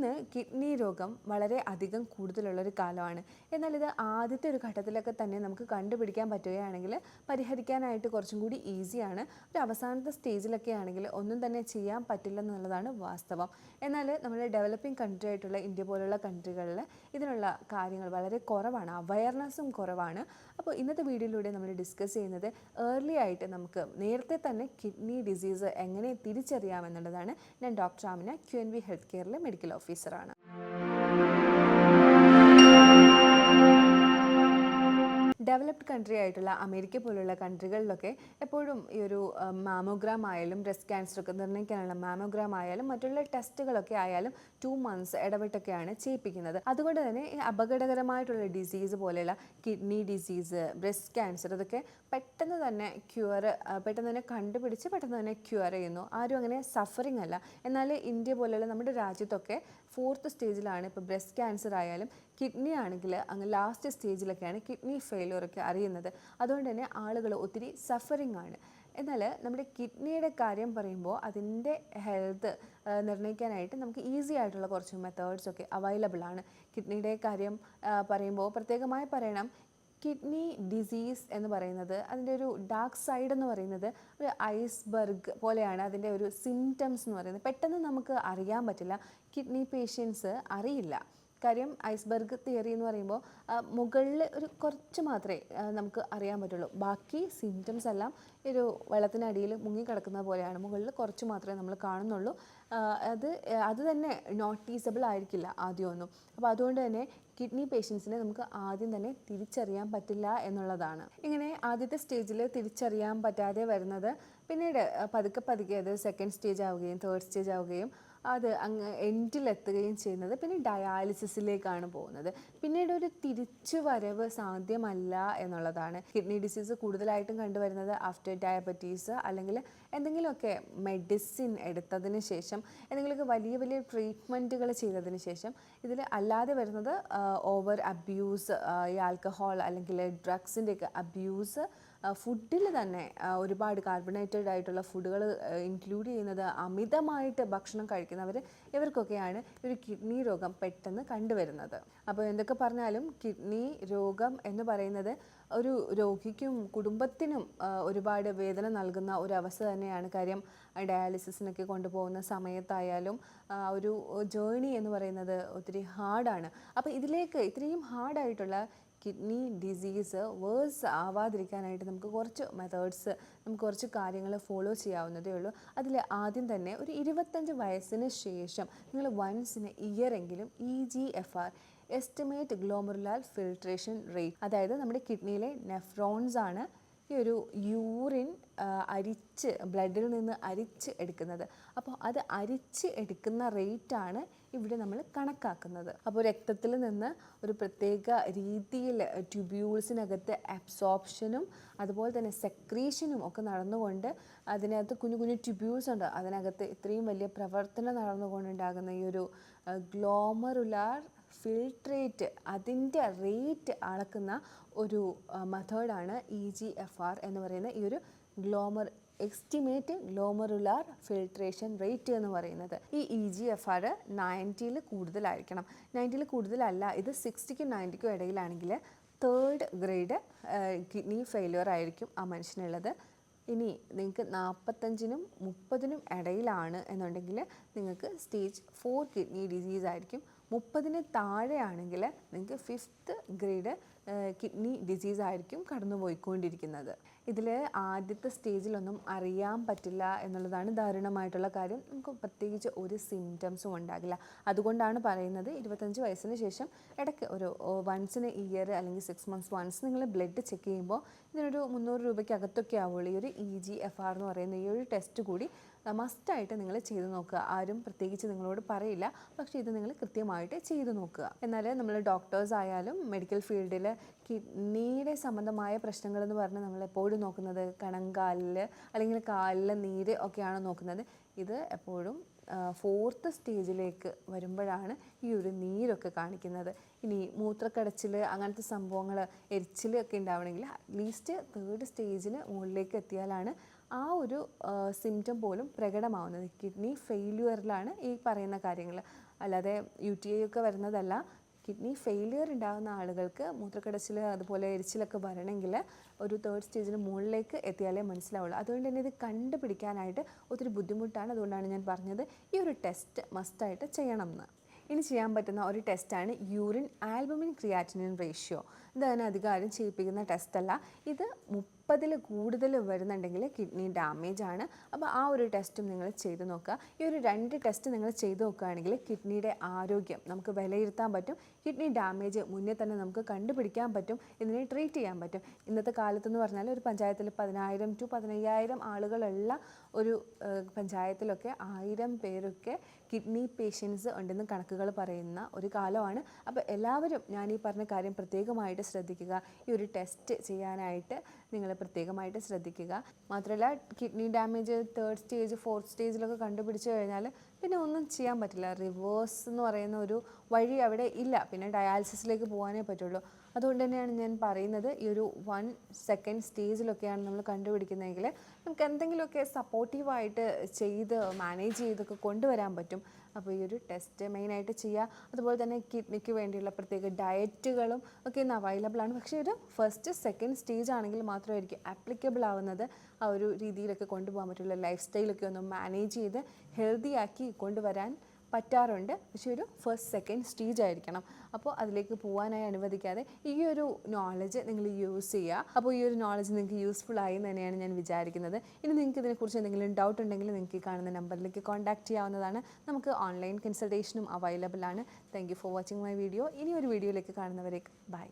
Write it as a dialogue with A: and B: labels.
A: ഇന്ന് കിഡ്നി രോഗം വളരെ അധികം കൂടുതലുള്ള ഒരു കാലമാണ്. എന്നാൽ ഇത് ആദ്യത്തെ ഒരു ഘട്ടത്തിലൊക്കെ തന്നെ നമുക്ക് കണ്ടുപിടിക്കാൻ പറ്റുകയാണെങ്കിൽ പരിഹരിക്കാനായിട്ട് കുറച്ചും കൂടി ഈസിയാണ്. ഒരു അവസാനത്തെ സ്റ്റേജിലൊക്കെ ആണെങ്കിൽ ഒന്നും തന്നെ ചെയ്യാൻ പറ്റില്ല എന്നുള്ളതാണ് വാസ്തവം. എന്നാൽ നമ്മുടെ ഡെവലപ്പിംഗ് കൺട്രി ആയിട്ടുള്ള ഇന്ത്യ പോലുള്ള കൺട്രികളിൽ ഇതിനുള്ള കാര്യങ്ങൾ വളരെ കുറവാണ്. അവയർനെസ്സും കുറവാണ്. അപ്പോൾ ഇന്നത്തെ വീഡിയോയിലൂടെ നമ്മൾ ഡിസ്കസ് ചെയ്യുന്നത് ഏർലി ആയിട്ട് നമുക്ക് നേരത്തെ തന്നെ കിഡ്നി ഡിസീസ് എങ്ങനെ തിരിച്ചറിയാമെന്നുള്ളതാണ്. ഞാൻ doctor Amina Q N V health കെയറിലെ medical ഓഫീസറാണ്. ഡെവലപ്ഡ് കൺട്രി ആയിട്ടുള്ള അമേരിക്ക പോലുള്ള കൺട്രികളിലൊക്കെ എപ്പോഴും ഈ ഒരു മാമോഗ്രാം ആയാലും ബ്രസ്റ്റ് ക്യാൻസർ ഒക്കെ നിർണയിക്കാനുള്ള മാമോഗ്രാം ആയാലും മറ്റുള്ള ടെസ്റ്റുകളൊക്കെ ആയാലും ടു മന്ത്സ് ഇടവിട്ടൊക്കെയാണ് ചെയ്യിപ്പിക്കുന്നത്. അതുകൊണ്ട് തന്നെ ഈ അപകടകരമായിട്ടുള്ള ഡിസീസ് പോലെയുള്ള കിഡ്നി ഡിസീസ് ബ്രസ്റ്റ് ക്യാൻസർ ഇതൊക്കെ പെട്ടെന്ന് തന്നെ ക്യൂർ പെട്ടെന്ന് തന്നെ കണ്ടുപിടിച്ച് പെട്ടെന്ന് തന്നെ ക്യൂർ ചെയ്യുന്നു. ആരും അങ്ങനെ സഫറിങ് അല്ല. എന്നാൽ ഇന്ത്യ പോലെയുള്ള നമ്മുടെ രാജ്യത്തൊക്കെ ഫോർത്ത് സ്റ്റേജിലാണ് ഇപ്പോൾ ബ്രസ്റ്റ് ക്യാൻസർ ആയാലും കിഡ്നി ആണെങ്കിൽ അങ്ങ് ലാസ്റ്റ് സ്റ്റേജിലൊക്കെയാണ് കിഡ്നി ഫെയിലിയർ ഒക്കെ അറിയുന്നത്. അതുകൊണ്ട് തന്നെ ആളുകൾ ഒത്തിരി സഫറിങ് ആണ്. എന്നാൽ നമ്മുടെ കിഡ്നിയുടെ കാര്യം പറയുമ്പോൾ അതിന്റെ ഹെൽത്ത് നിർണയിക്കാനായിട്ട് നമുക്ക് ഈസി ആയിട്ടുള്ള കുറച്ച് മെത്തേഡ്സ് ഒക്കെ അവൈലബിൾ ആണ്. കിഡ്നിയുടെ കാര്യം പറയുമ്പോൾ പ്രത്യേകമായി പറയണം കിഡ്നി ഡിസീസ് എന്ന് പറയുന്നത് അതിന്റെ ഒരു ഡാർക്ക് സൈഡ് എന്ന് പറയുന്നത് ഒരു ഐസ്ബർഗ് പോലെയാണ് അതിന്റെ ഒരു സിംറ്റംസ് എന്ന് പറയുന്നത്. പെട്ടെന്ന് നമുക്ക് അറിയാൻ പറ്റില്ല. കിഡ്നി പേഷ്യൻസ് അറിയില്ല. കാര്യം ഐസ്ബർഗ് തിയറി എന്ന് പറയുമ്പോൾ മുകളിൽ ഒരു കുറച്ച് മാത്രമേ നമുക്ക് അറിയാൻ പറ്റുള്ളൂ. ബാക്കി സിംറ്റംസ് എല്ലാം ഒരു വെള്ളത്തിനടിയിൽ മുങ്ങിക്കിടക്കുന്ന പോലെയാണ്. മുകളിൽ കുറച്ച് മാത്രമേ നമ്മൾ കാണുന്നുള്ളൂ. അത് അത് തന്നെ നോട്ടീസബിൾ ആയിരിക്കില്ല ആദ്യമൊന്നും. അപ്പോൾ അതുകൊണ്ട് തന്നെ കിഡ്നി പേഷ്യൻസിനെ നമുക്ക് ആദ്യം തന്നെ തിരിച്ചറിയാൻ പറ്റില്ല എന്നുള്ളതാണ്. ഇങ്ങനെ ആദ്യത്തെ സ്റ്റേജിൽ തിരിച്ചറിയാൻ പറ്റാതെ വരുന്നത് പിന്നീട് പതുക്കെ പതുക്കെ അത് സെക്കൻഡ് സ്റ്റേജ് ആവുകയും തേർഡ് സ്റ്റേജ് ആവുകയും അത് അങ്ങ് എൻഡിലെത്തുകയും ചെയ്യുന്നത്. പിന്നെ ഡയാലിസിസിലേക്കാണ് പോകുന്നത്. പിന്നീട് ഒരു തിരിച്ചു വരവ് സാധ്യമല്ല എന്നുള്ളതാണ്. കിഡ്നി ഡിസീസ് കൂടുതലായിട്ടും കണ്ടുവരുന്നത് ആഫ്റ്റർ ഡയബറ്റീസ് അല്ലെങ്കിൽ എന്തെങ്കിലുമൊക്കെ മെഡിസിൻ എടുത്തതിന് ശേഷം എന്തെങ്കിലുമൊക്കെ വലിയ വലിയ ട്രീറ്റ്മെന്റുകൾ ചെയ്തതിന് ശേഷം ഇതിൽ അല്ലാതെ വരുന്നത് ഓവർ അബ്യൂസ് ഈ ആൽക്കഹോൾ അല്ലെങ്കിൽ ഡ്രഗ്സിന്റെയൊക്കെ അബ്യൂസ് ഫുഡിൽ തന്നെ ഒരുപാട് കാർബണേറ്റഡ് ആയിട്ടുള്ള ഫുഡുകൾ ഇൻക്ലൂഡ് ചെയ്യുന്നത് അമിതമായിട്ട് ഭക്ഷണം കഴിക്കുന്നവർ ഇവർക്കൊക്കെയാണ് ഒരു കിഡ്നി രോഗം പെട്ടെന്ന് കണ്ടുവരുന്നത്. അപ്പോൾ എന്തൊക്കെ പറഞ്ഞാലും കിഡ്നി രോഗം എന്ന് പറയുന്നത് ഒരു രോഗിക്കും കുടുംബത്തിനും ഒരുപാട് വേദന നൽകുന്ന ഒരു അവസ്ഥ തന്നെയാണ്. കാര്യം ഡയാലിസിസിനൊക്കെ കൊണ്ടുപോകുന്ന സമയത്തായാലും ഒരു ജേണി എന്ന് പറയുന്നത് ഒത്തിരി ഹാർഡാണ് അപ്പോൾ ഇതിലേക്ക് ഇത്രയും ഹാർഡായിട്ടുള്ള കിഡ്നി ഡിസീസ് വേഴ്സ് ആവാതിരിക്കാനായിട്ട് നമുക്ക് കുറച്ച് മെത്തേഡ്സ് നമുക്ക് കുറച്ച് കാര്യങ്ങൾ ഫോളോ ചെയ്യാവുന്നതേ ഉള്ളൂ. അതിൽ ആദ്യം തന്നെ ഒരു ഇരുപത്തഞ്ച് വയസ്സിന് ശേഷം നിങ്ങൾ വൺസ് ഇൻ ഇയർ എങ്കിലും E G F R estimate glomerular filtration rate അതായത് നമ്മുടെ കിഡ്നിയിലെ നെഫ്രോൺസ് ആണ് ഈ ഒരു യൂറിൻ അരിച്ച് ബ്ലഡിൽ നിന്ന് അരിച്ച് എടുക്കുന്നത്. അപ്പോൾ അത് അരിച്ച് എടുക്കുന്ന റേറ്റാണ് ഇവിടെ നമ്മൾ കണക്കാക്കുന്നത്. അപ്പോൾ രക്തത്തിൽ നിന്ന് ഒരു പ്രത്യേക രീതിയിൽ ട്യൂബ്യൂൾസിനകത്ത് അബ്സോർപ്ഷനും അതുപോലെ തന്നെ സെക്രീഷനും ഒക്കെ നടന്നുകൊണ്ട് അതിനകത്ത് കുഞ്ഞു കുഞ്ഞു ട്യൂബ്യൂൾസ് ഉണ്ട്. അതിനകത്ത് ഇത്രയും വലിയ പ്രവർത്തനം നടന്നുകൊണ്ടുണ്ടാകുന്ന ഈ ഒരു ഗ്ലോമറുലാർ ഫിൽട്രേറ്റ് അതിന്റെ റേറ്റ് അളക്കുന്ന ഒരു മെത്തേഡാണ് ഇ ജി എഫ് ആർ എന്ന് പറയുന്ന ഈ ഒരു ഗ്ലോമർ എക്സ്റ്റിമേറ്റ് ഗ്ലോമറുലാർ ഫിൽട്രേഷൻ റേറ്റ് എന്ന് പറയുന്നത്. ഈ ഇ ജി എഫ് ആർ നയന്റിയിൽ കൂടുതലായിരിക്കണം. നയന്റിയിൽ കൂടുതലല്ല ഇത് സിക്സ്റ്റിക്കും നയന്റിക്കും ഇടയിലാണെങ്കിൽ തേർഡ് ഗ്രേഡ് കിഡ്നി ഫെയിലിയർ ആയിരിക്കും ആ മനുഷ്യനുള്ളത്. ഇനി നിങ്ങൾക്ക് നാൽപ്പത്തഞ്ചിനും മുപ്പതിനും ഇടയിലാണ് എന്നുണ്ടെങ്കിൽ നിങ്ങൾക്ക് സ്റ്റേജ് ഫോർ കിഡ്നി ഡിസീസ് ആയിരിക്കും. മുപ്പതിന് താഴെയാണെങ്കിൽ നിങ്ങൾക്ക് ഫിഫ്ത്ത് ഗ്രേഡ് കിഡ്നി ഡിസീസ് ആയിരിക്കും കടന്നു ഇതിൽ ആദ്യത്തെ സ്റ്റേജിലൊന്നും അറിയാൻ പറ്റില്ല എന്നുള്ളതാണ് ദാരുണമായിട്ടുള്ള കാര്യം. നമുക്ക് പ്രത്യേകിച്ച് ഒരു സിംറ്റംസും ഉണ്ടാകില്ല. അതുകൊണ്ടാണ് പറയുന്നത് ഇരുപത്തഞ്ച് വയസ്സിന് ശേഷം ഇടയ്ക്ക് ഒരു വൺസ് ഇൻ ഇയർ അല്ലെങ്കിൽ സിക്സ് മന്ത്സ് വൺസ് നിങ്ങൾ ബ്ലഡ് ചെക്ക് ചെയ്യുമ്പോൾ ഇതിനൊരു മുന്നൂറ് രൂപയ്ക്കകത്തൊക്കെ ആവുള്ളൂ. ഈ ഒരു ഇ ജി എഫ് ആർ എന്ന് പറയുന്ന ഈ ഒരു ടെസ്റ്റ് കൂടി മസ്റ്റായിട്ട് നിങ്ങൾ ചെയ്ത് നോക്കുക. ആരും പ്രത്യേകിച്ച് നിങ്ങളോട് പറയില്ല. പക്ഷേ ഇത് നിങ്ങൾ കൃത്യമായിട്ട് ചെയ്ത് നോക്കുക. എന്നാൽ നമ്മൾ ഡോക്ടേഴ്സ് ആയാലും മെഡിക്കൽ ഫീൽഡിൽ കിഡ്നിയുടെ സംബന്ധമായ പ്രശ്നങ്ങൾ എന്ന് പറഞ്ഞാൽ നമ്മൾ എപ്പോഴും നോക്കുന്നത് കണങ്കാലിൽ അല്ലെങ്കിൽ കാലിലെ നീര് ഒക്കെയാണ് നോക്കുന്നത്. ഇത് എപ്പോഴും ഫോർത്ത് സ്റ്റേജിലേക്ക് വരുമ്പോഴാണ് ഈ ഒരു നീരൊക്കെ കാണിക്കുന്നത്. ഇനി മൂത്രക്കടച്ചിൽ അങ്ങനത്തെ സംഭവങ്ങൾ എരിച്ചിൽ ഒക്കെ ഉണ്ടാവണമെങ്കിൽ അറ്റ്ലീസ്റ്റ് തേർഡ് സ്റ്റേജിന് മുകളിലേക്ക് എത്തിയാലാണ് ആ ഒരു സിംറ്റം പോലും പ്രകടമാവുന്നത്. കിഡ്നി ഫെയിലുവറിലാണ് ഈ പറയുന്ന കാര്യങ്ങൾ. അല്ലാതെ യു ടി ഐ ഒക്കെ വരുന്നതല്ല. കിഡ്നി ഫെയിലിയർ ഉണ്ടാകുന്ന ആളുകൾക്ക് മൂത്രക്കടച്ചിൽ അതുപോലെ എരിച്ചിലൊക്കെ വരണമെങ്കിൽ ഒരു തേർഡ് സ്റ്റേജിന് മുകളിലേക്ക് എത്തിയാലേ മനസ്സിലാവുള്ളൂ. അതുകൊണ്ട് തന്നെ ഇത് കണ്ടുപിടിക്കാനായിട്ട് ഒത്തിരി ബുദ്ധിമുട്ടാണ്. അതുകൊണ്ടാണ് ഞാൻ പറഞ്ഞത് ഈ ഒരു ടെസ്റ്റ് മസ്റ്റായിട്ട് ചെയ്യണം എന്ന് ഇനി ചെയ്യാൻ പറ്റുന്ന ഒരു ടെസ്റ്റാണ് യൂറിൻ ആൽബുമിൻ ക്രിയാറ്റിനിൻ റേഷ്യോ ഇത് അതിന് അധികാരം ചെയ്യിപ്പിക്കുന്ന ടെസ്റ്റല്ല ഇത് മുപ്പതിൽ കൂടുതൽ വരുന്നുണ്ടെങ്കിൽ കിഡ്നി ഡാമേജ് ആണ്. അപ്പോൾ ആ ഒരു ടെസ്റ്റും നിങ്ങൾ ചെയ്ത് നോക്കുക. ഈ ഒരു രണ്ട് ടെസ്റ്റ് നിങ്ങൾ ചെയ്ത് നോക്കുകയാണെങ്കിൽ കിഡ്നിയുടെ ആരോഗ്യം നമുക്ക് വിലയിരുത്താൻ പറ്റും. കിഡ്നി ഡാമേജ് മുന്നേ തന്നെ നമുക്ക് കണ്ടുപിടിക്കാൻ പറ്റും ഇതിനെ ട്രീറ്റ് ചെയ്യാൻ പറ്റും. ഇന്നത്തെ കാലത്തെന്ന് പറഞ്ഞാൽ ഒരു പഞ്ചായത്തിൽ പതിനായിരം ടു പതിനയ്യായിരം ആളുകളുള്ള ഒരു പഞ്ചായത്തിലൊക്കെ ആയിരം പേരൊക്കെ കിഡ്നി പേഷ്യൻസ് ഉണ്ടെന്ന് കണക്കുകൾ പറയുന്ന ഒരു കാലമാണ്. അപ്പോൾ എല്ലാവരും ഞാൻ ഈ പറഞ്ഞ കാര്യം പ്രത്യേകമായിട്ട് ശ്രദ്ധിക്കുക. ഈ ഒരു ടെസ്റ്റ് ചെയ്യാനായിട്ട് നിങ്ങൾ പ്രത്യേകമായിട്ട് ശ്രദ്ധിക്കുക. മാത്രമല്ല kidney damage third stage fourth സ്റ്റേജിലൊക്കെ കണ്ടുപിടിച്ച് കഴിഞ്ഞാൽ പിന്നെ ഒന്നും ചെയ്യാൻ പറ്റില്ല. റിവേഴ്സ് എന്ന് പറയുന്ന ഒരു വഴി അവിടെ ഇല്ല. പിന്നെ ഡയാലിസിസിലേക്ക് പോകാനേ പറ്റുള്ളൂ. അതുകൊണ്ട് തന്നെയാണ് ഞാൻ പറയുന്നത് ഈ ഒരു വൺ സെക്കൻഡ് സ്റ്റേജിലൊക്കെയാണ് നമ്മൾ കണ്ടുപിടിക്കുന്നതെങ്കിൽ നമുക്ക് എന്തെങ്കിലുമൊക്കെ സപ്പോർട്ടീവായിട്ട് ചെയ്ത് മാനേജ് ചെയ്തൊക്കെ കൊണ്ടുവരാൻ പറ്റും. അപ്പോൾ ഈ ഒരു ടെസ്റ്റ് മെയിനായിട്ട് ചെയ്യുക. അതുപോലെ തന്നെ കിഡ്നിക്ക് വേണ്ടിയുള്ള പ്രത്യേക ഡയറ്റുകളും ഒക്കെ ഇന്ന് അവൈലബിൾ ആണ്. പക്ഷേ ഒരു ഫസ്റ്റ് സെക്കൻഡ് സ്റ്റേജ് ആണെങ്കിൽ മാത്രമായിരിക്കും ആപ്ലിക്കബിൾ ആവുന്നത്. ആ ഒരു രീതിയിലൊക്കെ കൊണ്ടുപോകാൻ പറ്റുള്ള ലൈഫ് സ്റ്റൈലൊക്കെ ഒന്ന് മാനേജ് ചെയ്ത് ഹെൽത്തി ആക്കി കൊണ്ടുവരാൻ പറ്റാറുണ്ട്. പക്ഷേ ഒരു ഫസ്റ്റ് സെക്കൻഡ് സ്റ്റേജ് ആയിരിക്കണം. അപ്പോൾ അതിലേക്ക് പോകാനായി അനുവദിക്കാതെ ഈ ഒരു നോളജ് നിങ്ങൾ യൂസ് ചെയ്യുക. അപ്പോൾ ഈ ഒരു നോളജ് നിങ്ങൾക്ക് യൂസ്ഫുൾ ആയി എന്ന് തന്നെയാണ് ഞാൻ വിചാരിക്കുന്നത്. ഇനി നിങ്ങൾക്ക് ഇതിനെക്കുറിച്ച് എന്തെങ്കിലും ഡൗട്ട് ഉണ്ടെങ്കിൽ നിങ്ങൾക്ക് ഈ കാണുന്ന നമ്പറിലേക്ക് കോൺടാക്ട് ചെയ്യാവുന്നതാണ്. നമുക്ക് ഓൺലൈൻ കൺസൾട്ടേഷനും അവൈലബിൾ ആണ്. Thank you for watching my video ഇനി ഒരു വീഡിയോയിലേക്ക് കാണുന്നവരേക്ക്. ബൈ